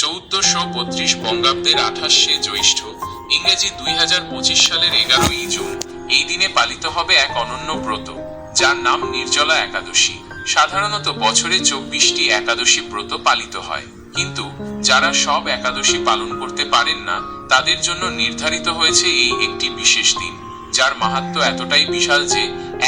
চৌদ্দশো বত্রিশ বঙ্গাব্দের আঠাশে জ্যৈষ্ঠ ইংরেজি দুই হাজার পঁচিশ সালের এগারোই জুন, এই দিনে পালিত হবে এক অনন্য ব্রত, যার নাম নির্জলা একাদশী। সাধারণত বছরে চব্বিশটি একাদশী ব্রত পালিত হয়। কিন্তু যারা সব একাদশী পালন করতে পারেন না, তাদের জন্য নির্ধারিত হয়েছে এই একটি বিশেষ দিন, যার মাহাত্ম্য এতটাই বিশাল যে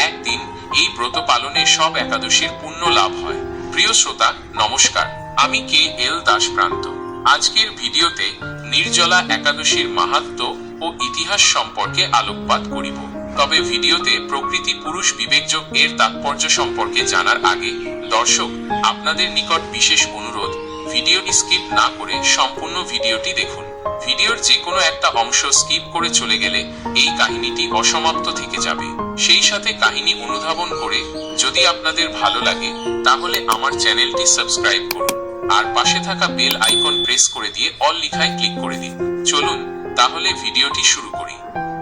একদিন এই ব্রত পালনে সব একাদশীর পুণ্য লাভ হয়। প্রিয় শ্রোতা, নমস্কার। আমি কে এল দাস প্রান্ত। আজকের ভিডিওতে নির্জলা একাদশীর মাহাত্ম্য ও ইতিহাস সম্পর্কে আলোকপাত করিব। তবে ভিডিওতে প্রকৃতি পুরুষ বিবেকযোগ এর তাৎপর্য সম্পর্কে জানার আগে দর্শক, আপনাদের নিকট বিশেষ অনুরোধ, ভিডিওটি স্কিপ না করে সম্পূর্ণ ভিডিওটি দেখুন। ভিডিওর যে কোনো একটা অংশ স্কিপ করে চলে গেলে এই কাহিনীটি অসমাপ্ত থেকে যাবে। সেই সাথে কাহিনী অনুধাবন করে যদি আপনাদের ভালো লাগে, তাহলে আমার চ্যানেলটি সাবস্ক্রাইব করুন। আর পাশে থাকা বেল আইকন প্রেস করে দিয়ে অল লিখায় ক্লিক করে দিন। চলুন, তাহলে ভিডিওটি শুরু করি।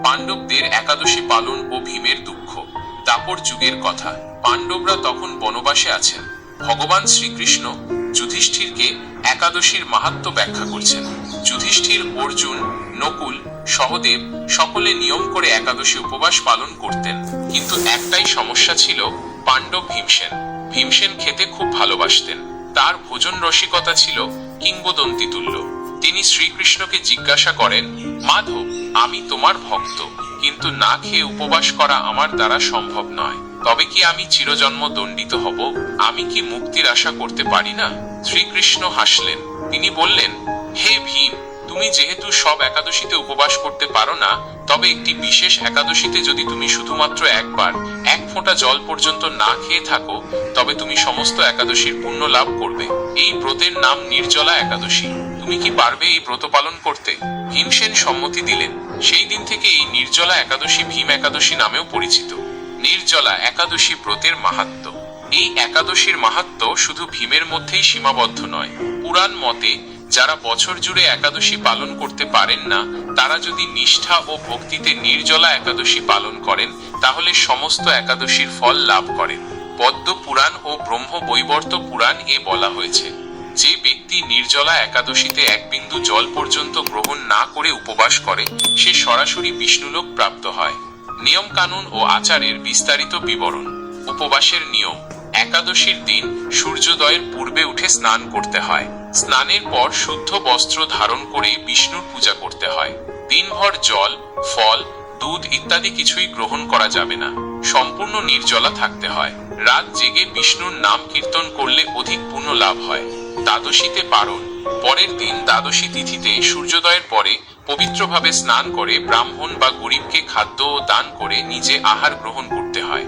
পাণ্ডবদের একাদশী পালন ও ভীমের দুঃখ। দাপর যুগের কথা। পাণ্ডবরা তখন বনবাসে আছেন। ভগবান শ্রীকৃষ্ণ যুধিষ্ঠিরকে একাদশীর মাহাত্ম্য ব্যাখ্যা করছেন। যুধিষ্ঠির, অর্জুন, নকুল, সহদেব সকলে নিয়ম করে একাদশী উপবাস পালন করতেন। কিন্তু একটাই সমস্যা ছিল, পাণ্ডব ভীমসেন। ভীমসেন খেতে খুব ভালোবাসতেন। তার ভোজন রসিকতা ছিল কিংবদন্তি তুল্য। তিনি শ্রীকৃষ্ণকে জিজ্ঞাসা করেন, মাধব, আমি তোমার ভক্ত, কিন্তু না খেয়ে উপবাস করা আমার দ্বারা সম্ভব নয়। তবে কি আমি চিরজন্ম দণ্ডিত হব? আমি কি মুক্তির আশা করতে পারি না? শ্রীকৃষ্ণ হাসলেন। তিনি বললেন, হে ভীম তুমি যেহেতু সব একাদশীতে উপবাস করতে পারো না, তবে একটি বিশেষ একাদশীতে যদি তুমি শুধুমাত্র একবার, এক ফোঁটা জল পর্যন্ত না খেয়ে থাকো, তবে তুমি সমস্ত একাদশীর পুণ্য লাভ করবে। এই ব্রতের নাম নির্জলা একাদশী। তুমি কি পারবে এই ব্রত পালন করতে? ভীমসেন সম্মতি দিলেন। সেই দিন থেকে এই নির্জলা একাদশী ভীম একাদশী নামেও পরিচিত। নির্জলা একাদশী ব্রতের মাহাত্ম্য এই একাদশীর মাহাত্ম্য শুধু ভীমের মধ্যেই সীমাবদ্ধ নয়। পুরাণ মতে যারা বছর জুড়ে একাদশী পালন করতে পারেন না, তারা যদি নিষ্ঠা ও ভক্তিতে নির্জলা একাদশী পালন করেন, তাহলে সমস্ত একাদশীর ফল লাভ করেন। পদ্ম পুরাণ ও ব্রহ্ম বৈবর্ত পুরাণ এ বলা হয়েছে, যে ব্যক্তি নির্জলা একাদশীতে এক বিন্দু জল পর্যন্ত গ্রহণ না করে উপবাস করে, সে সরাসরি বিষ্ণুলোক প্রাপ্ত হয়। নিয়ম কানুন ও আচারের বিস্তারিত বিবরণ, উপবাসের নিয়ম, একাদশীর দিন সূর্যোদয়ের পূর্বে উঠে স্নান করতে হয়। স্নানের পর শুদ্ধ বস্ত্র ধারণ করে বিষ্ণুর পূজা করতে হয়। দিনভর জল, ফল, দুধ ইত্যাদি কিছুই গ্রহণ করা যাবে না। সম্পূর্ণ নির্জলা থাকতে হয়। রাত জেগে বিষ্ণুর নাম কীর্তন করলে অধিক পুণ্য লাভ হয়। দ্বাদশীতে পারণ। পরের দিন দ্বাদশী তিথিতে সূর্যোদয়ের পরে পবিত্রভাবে স্নান করে ব্রাহ্মণ বা গরিবকে খাদ্য ও দান করে নিজে আহার গ্রহণ করতে হয়।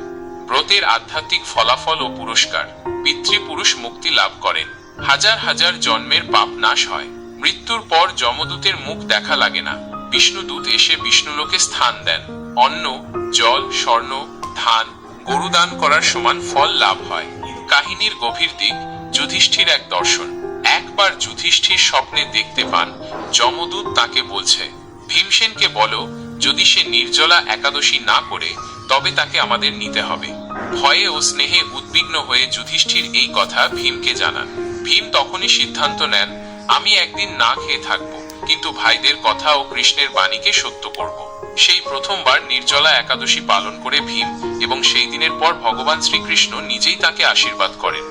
ব্রতের আধ্যাত্মিক ফলাফল ও পুরস্কার। পিতৃপুরুষ মুক্তি লাভ করেন। হাজার হাজার জন্মের পাপ নাশ হয়। মৃত্যুর পর যমদূতের মুখ দেখা লাগে না। বিষ্ণুদূত এসে বিষ্ণুলোকে স্থান দেন। অন্ন, জল, স্বর্ণ, ধান, গরু দান করার সমান ফল লাভ হয়। কাহিনীর গভীর দিক যুধিষ্ঠির এক দর্শন। একবার যুধিষ্ঠির স্বপ্নে দেখতে পান, যমদূত তাকে বলছে, ভীমসেনকে বলো, যদি সে নির্জলা একাদশী না করে, তবে তাকে আমাদের নিতে হবে। ভয়ে ও স্নেহে উদ্বিগ্ন হয়ে যুধিষ্ঠির এই কথা ভীমকে জানান। ভীম তখনই সিদ্ধান্ত নেন, আমি একদিন না খেয়ে থাকব, কিন্তু ভাইদের কথা ও কৃষ্ণের বাণীকে সত্য করব। সেই প্রথমবার নির্জলা একাদশী পালন করে ভীম এবং সেই দিনের পর ভগবান শ্রীকৃষ্ণ নিজেই তাকে আশীর্বাদ করেন।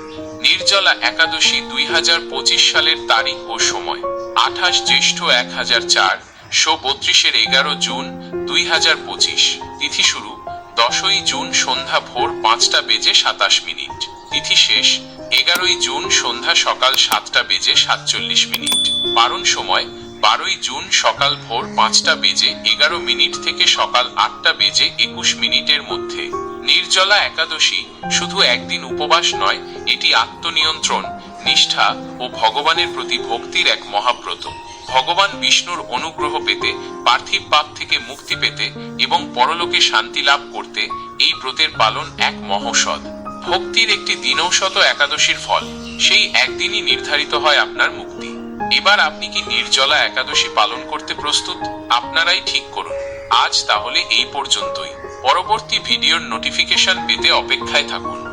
নির্জলা একাদশী দুই হাজার পঁচিশ সালের তারিখ ও সময়, আঠাশ জ্যৈষ্ঠ এক হাজার চার, শো বত্রিশের এগারো জুন দুই হাজার পঁচিশ। তিথি শুরু, দশই জুন সন্ধ্যা ভোর পাঁচটা বেজে সাতাশ মিনিট। তিথি শেষ এগারোই জুন সন্ধ্যা সকাল সাতটা বেজে সাতচল্লিশ মিনিট। পারণ সময়, বারোই জুন সকাল ভোর পাঁচটা বেজে এগারো মিনিট থেকে সকাল আটটা বেজে একুশ মিনিটের মধ্যে। নির্জলা একাদশী শুধু একদিন উপবাস নয়, এটি আত্মনিয়ন্ত্রণ, নিষ্ঠা ও ভগবানের প্রতি ভক্তির এক মহাব্রত। ভগবান বিষ্ণুর অনুগ্রহ পেতে, পার্থিব পাপ থেকে মুক্তি পেতে এবং পরলোকে শান্তি লাভ করতে এই ব্রতের পালন এক মহৌষধ ভক্তির একটি দিনৌশত একাদশীর ফল, সেই একদিনই নির্ধারিত হয় আপনার মুক্তি। এবার আপনি কি নির্জলা একাদশী পালন করতে প্রস্তুত? আপনারাই ঠিক করুন। আজ তাহলে এই পর্যন্তই। পরবর্তী ভিডিওর নোটিফিকেশন পেতে অপেক্ষায় থাকুন।